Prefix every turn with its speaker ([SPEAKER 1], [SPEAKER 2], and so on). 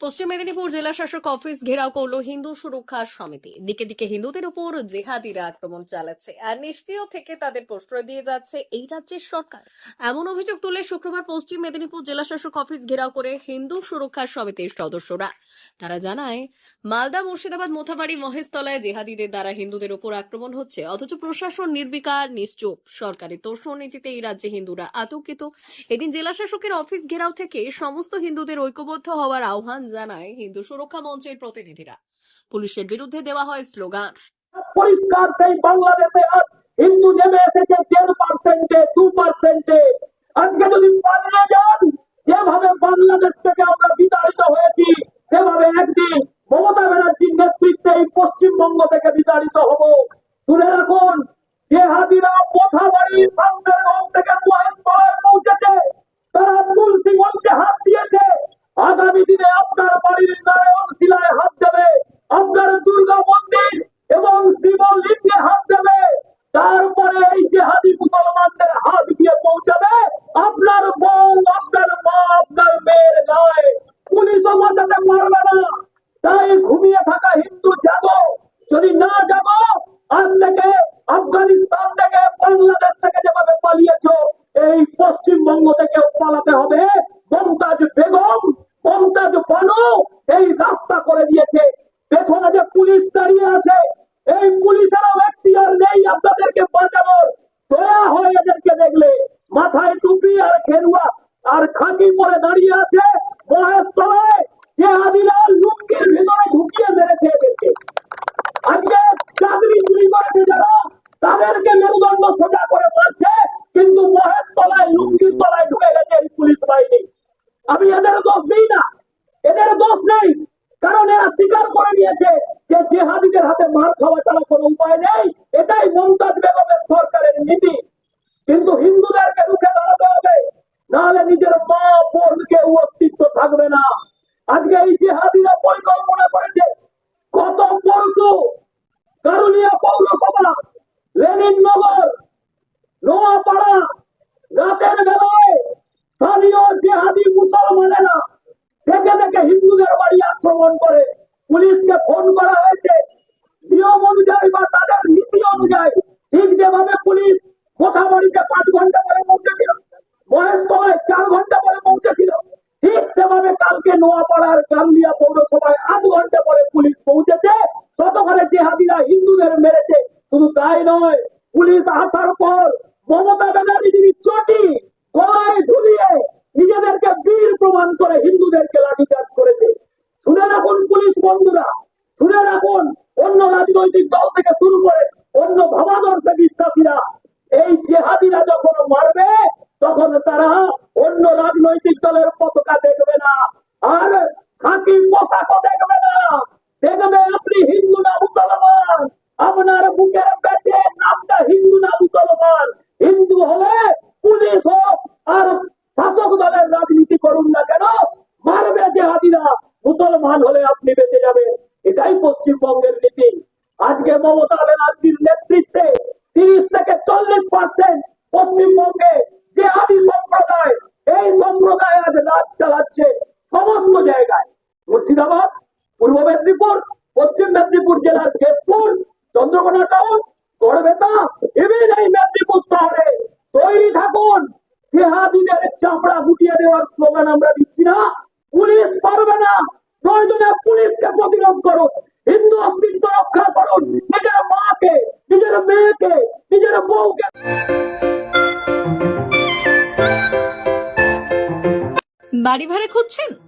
[SPEAKER 1] পশ্চিম মেদিনীপুর জেলা শাসক অফিস ঘেরাও করল হিন্দু সুরক্ষা সমিতি। দিকে দিকে হিন্দুদের উপর জেহাদিরা আক্রমণ চালাচ্ছে আর নিষ্ক্রিয় থেকে তাদের প্রশ্রয় দিয়ে যাচ্ছে এই রাজ্যের সরকার। এমন অভিযোগ তুলে শুক্রবার পশ্চিম মেদিনীপুর জেলা শাসক অফিস ঘেরাও করে হিন্দু সুরক্ষা সমিতির সদস্যরা। তারা জানায়, মালদা, মুর্শিদাবাদ, মোথাবাড়ি, মহেশতলায় জেহাদিদের দ্বারা হিন্দুদের উপর আক্রমণ হচ্ছে। অথচ প্রশাসন নির্বিকার, নিশ্চুপ। সরকারি তোষণ নীতিতে এই রাজ্যে হিন্দুরা আতঙ্কিত। এদিন জেলা শাসকের অফিস ঘেরাও থেকে সমস্ত হিন্দুদের ঐক্যবদ্ধ হওয়ার আহ্বান জানায় হিন্দু সুরক্ষা মঞ্চের প্রতিনিধিরা। পুলিশের বিরুদ্ধে দেওয়া হয় স্লোগান।
[SPEAKER 2] পরিষ্কার সেই বাংলাদেশে হিন্দু নেমে এসেছে, দেড় পার্সেন্টে দু পার্সেন্টে আজকে যদি পালিয়ে এই রাস্তা করে দিয়েছে। পেছনে যে পুলিশ দাঁড়িয়ে আছে, এই পুলিশেরও এখতিয়ার নেই আপনাদেরকে বাঁচানোর। দয়া হয় এদেরকে দেখলে। মাথায় টুপি আর খেরুয়া আর খাকি পরে দাঁড়িয়ে আছে আজকে চাকরি তাদেরকে মেরুদণ্ড করে মারছে, কিন্তু তলায় ঢুকে গেছে পুলিশ আমি এদের দোষ দিই না। দোষ নেই। কারণ এরা স্বীকার করে নিয়েছে যে জেহাদিদের হাতে মার খাওয়া ছাড়া কোনো উপায় নেই। এটাই মমতাজ বেগমের সরকারের নীতি। কিন্তু হিন্দুদেরকে রুখে দাঁড়াতে হবে। নাহলে নিজের মা বোনকে অস্তিত্ব থাকবে না। আজকে এই জেহাদিরা পরিকল্পনা করেছে। কত পরশু কারুলিয়া পৌরসভা লেনিননগর নোয়াপাড়া আক্রমণ করে পুলিশকে ফোন করা হয়েছে। নিয়ম অনুযায়ী বা তাদের নীতি অনুযায়ী ঠিক যেভাবে পুলিশ কোথা বাড়িতে পাঁচ ঘণ্টা পরে পৌঁছেছিল মহেশ চার ঘণ্টা পরে পৌঁছেছিল, ঠিক সেভাবে কালকে নোয়াপাড়ার গাঙ্গিয়া পৌরসভায় আধ ঘণ্টা পরে পুলিশ পৌঁছেছে। ততক্ষণে জেহাদিরা হিন্দুদের মেরেছে। শুধু তাই নয়, পুলিশ আসার পর মমতা ব্যানার্জির চটি, গলায় ঝুলিয়ে নিজেদেরকে বীর প্রমাণ করে হিন্দুদেরকে লাঠিচার্জ করেছে শুনে রাখুন পুলিশ বন্ধুরা শুনে রাখুন অন্য রাজনৈতিক দল থেকে শুরু করে অন্য ভাবাদর্শে বিশ্বাসীরা এই জেহাদিরা যখন মারবে, তখন তারা অন্য রাজনৈতিক দলের পতাকা দেখবে না। আর খাকি পোশাকও দেখবে না। দেখবে আপনি হিন্দু না মুসলমান। আপনার বুকের পেটে নামটা হিন্দু না মুসলমান। হিন্দু হলে পুলিশ হোক আর শাসক দলের রাজনীতি করুন না কেন, মারবে জেহাদিরা। মুসলমান হলে মুর্শিদাবাদ, পূর্ব মেদিনীপুর, পশ্চিম মেদিনীপুর জেলার কেশপুর চন্দ্রকোনা টাউন, গড়বেতা এমন এই মেদিনীপুর শহরে তৈরি থাকুন। জেহাদিদের চামড়া গুটিয়ে দেওয়ার স্লোগান আমরা দিচ্ছি না। পুলিশ পারবে না। প্রয়োজনে পুলিশকে প্রতিরোধ করুন। হিন্দু অস্তিত্ব রক্ষা করুন। নিজের মাকে, নিজের মেয়েকে, নিজের বউকে।
[SPEAKER 1] বাড়ি ভাড়া খুঁজছেন?